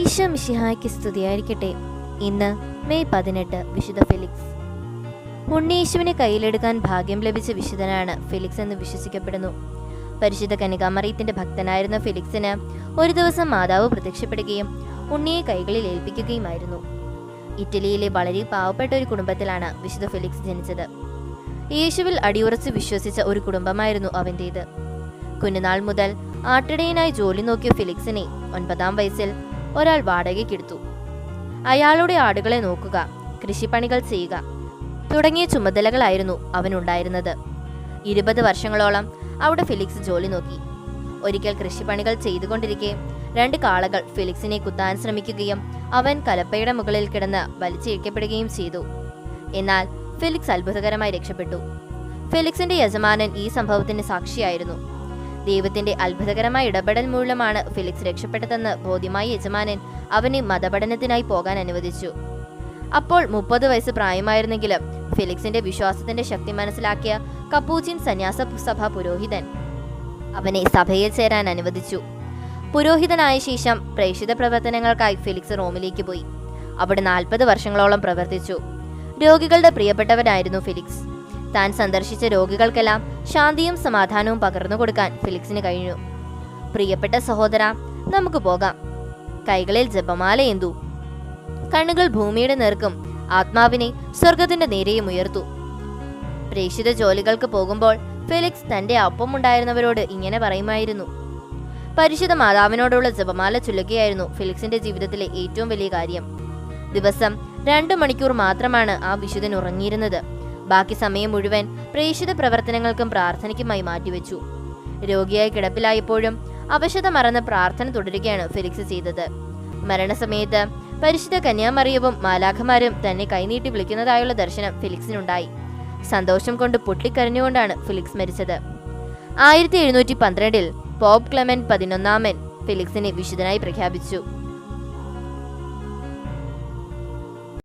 ഈശോ മിഷിഹായ്ക്ക് സ്തുതിയായിരിക്കട്ടെ ഇന്ന് മെയ് പതിനെട്ട് വിശുദ്ധ ഫെലിക്സ്. ഉണ്ണീശുവിനെ കയ്യിലെടുക്കാൻ ഭാഗ്യം ലഭിച്ച വിശുദ്ധനാണ് ഫെലിക്സ് എന്ന് വിശ്വസിക്കപ്പെടുന്നു. പരിശുദ്ധ കനികാമറിയത്തിന്റെ ഭക്തനായിരുന്ന ഫെലിക്സിന് ഒരു ദിവസം മാതാവ് പ്രത്യക്ഷപ്പെടുകയും ഉണ്ണിയെ കൈകളിൽ ഏൽപ്പിക്കുകയുമായിരുന്നു. ഇറ്റലിയിലെ വളരെ പാവപ്പെട്ട ഒരു കുടുംബത്തിലാണ് വിശുദ്ധ ഫെലിക്സ് ജനിച്ചത്. യേശുവിൽ അടിയുറച്ച് വിശ്വസിച്ച ഒരു കുടുംബമായിരുന്നു അവന്റേത് കുഞ്ഞുനാൾ മുതൽ ആട്ടിടയനായി ജോലി നോക്കിയ ഫിലിക്സിനെ ഒൻപതാം വയസ്സിൽ ഒരാൾ വാടകയ്ക്കെടുത്തു. അയാളുടെ ആടുകളെ നോക്കുക കൃഷിപ്പണികൾ ചെയ്യുക തുടങ്ങിയ ചുമതലകളായിരുന്നു അവനുണ്ടായിരുന്നത്. ഇരുപത് വർഷങ്ങളോളം അവിടെ ഫിലിക്സ് ജോലി നോക്കി. ഒരിക്കൽ കൃഷിപ്പണികൾ ചെയ്തുകൊണ്ടിരിക്കെ രണ്ട് കാളകൾ ഫിലിക്സിനെ കുത്താൻ ശ്രമിക്കുകയും അവൻ കലപ്പയുടെ മുകളിൽ കിടന്ന് വലിച്ചിഴക്കപ്പെടുകയും ചെയ്തു. എന്നാൽ ഫിലിക്സ് അത്ഭുതകരമായി രക്ഷപ്പെട്ടു. ഫിലിക്സിന്റെ യജമാനൻ ഈ സംഭവത്തിന് സാക്ഷിയായിരുന്നു. ദൈവത്തിന്റെ അത്ഭുതകരമായ ഇടപെടൽ മൂലമാണ് ഫിലിക്സ് രക്ഷപ്പെട്ടതെന്ന് ബോധ്യമായ യജമാനൻ അവനെ മതപഠനത്തിനായി പോകാൻ അനുവദിച്ചു. അപ്പോൾ മുപ്പത് വയസ്സ് പ്രായമായിരുന്നെങ്കിലും ഫിലിക്സിന്റെ വിശ്വാസത്തിന്റെ ശക്തി മനസ്സിലാക്കിയ കപ്പൂച്ചിൻ സന്യാസ സഭ പുരോഹിതൻ അവനെ സഭയിൽ ചേരാൻ അനുവദിച്ചു. പുരോഹിതനായ ശേഷം പ്രേക്ഷിത പ്രവർത്തനങ്ങൾക്കായി ഫിലിക്സ് റോമിലേക്ക് പോയി. അവിടെ നാൽപ്പത് വർഷങ്ങളോളം പ്രവർത്തിച്ചു. രോഗികളുടെ പ്രിയപ്പെട്ടവനായിരുന്നു ഫെലിക്സ്. താൻ സന്ദർശിച്ച രോഗികൾക്കെല്ലാം ശാന്തിയും സമാധാനവും പകർന്നു കൊടുക്കാൻ ഫിലിക്സിന് കഴിഞ്ഞു. പ്രിയപ്പെട്ട സഹോദര നമുക്ക് പോകാം. കൈകളിൽ ജപമാല എന്തു കണ്ണുകൾ ഭൂമിയുടെ നേർക്കും ആത്മാവിനെ സ്വർഗത്തിന്റെ നേരെയും ഉയർത്തു. പ്രേക്ഷിത ജോലികൾക്ക് പോകുമ്പോൾ ഫെലിക്സ് തന്റെ ഒപ്പമുണ്ടായിരുന്നവരോട് ഇങ്ങനെ പറയുമായിരുന്നു. പരിശുദ്ധ മാതാവിനോടുള്ള ജപമാല ചൊല്ലുകയായിരുന്നു ഫെലിക്സിന്റെ ജീവിതത്തിലെ ഏറ്റവും വലിയ കാര്യം. ദിവസം രണ്ടു മണിക്കൂർ മാത്രമാണ് ആ വിശുദ്ധൻ ഉറങ്ങിയിരുന്നത്. ബാക്കി സമയം മുഴുവൻ പ്രേക്ഷിത പ്രവർത്തനങ്ങൾക്കും പ്രാർത്ഥനയ്ക്കുമായി മാറ്റിവെച്ചു. രോഗിയായി കിടപ്പിലായപ്പോഴും അവശത മറന്ന് പ്രാർത്ഥന തുടരുകയാണ് ഫെലിക്സ് ചെയ്തത്. മരണസമയത്ത് പരിശുദ്ധ കന്യാമറിയവും മാലാഖമാരും തന്നെ കൈനീട്ടി വിളിക്കുന്നതായുള്ള ദർശനം ഫിലിക്സിനുണ്ടായി. സന്തോഷം കൊണ്ട് പൊട്ടിക്കരഞ്ഞുകൊണ്ടാണ് ഫിലിക്സ് മരിച്ചത്. ആയിരത്തി എഴുന്നൂറ്റി പന്ത്രണ്ടിൽ പോപ്പ് ക്ലെമൻ പതിനൊന്നാമൻ ഫിലിക്സിനെ വിശുദ്ധനായി പ്രഖ്യാപിച്ചു.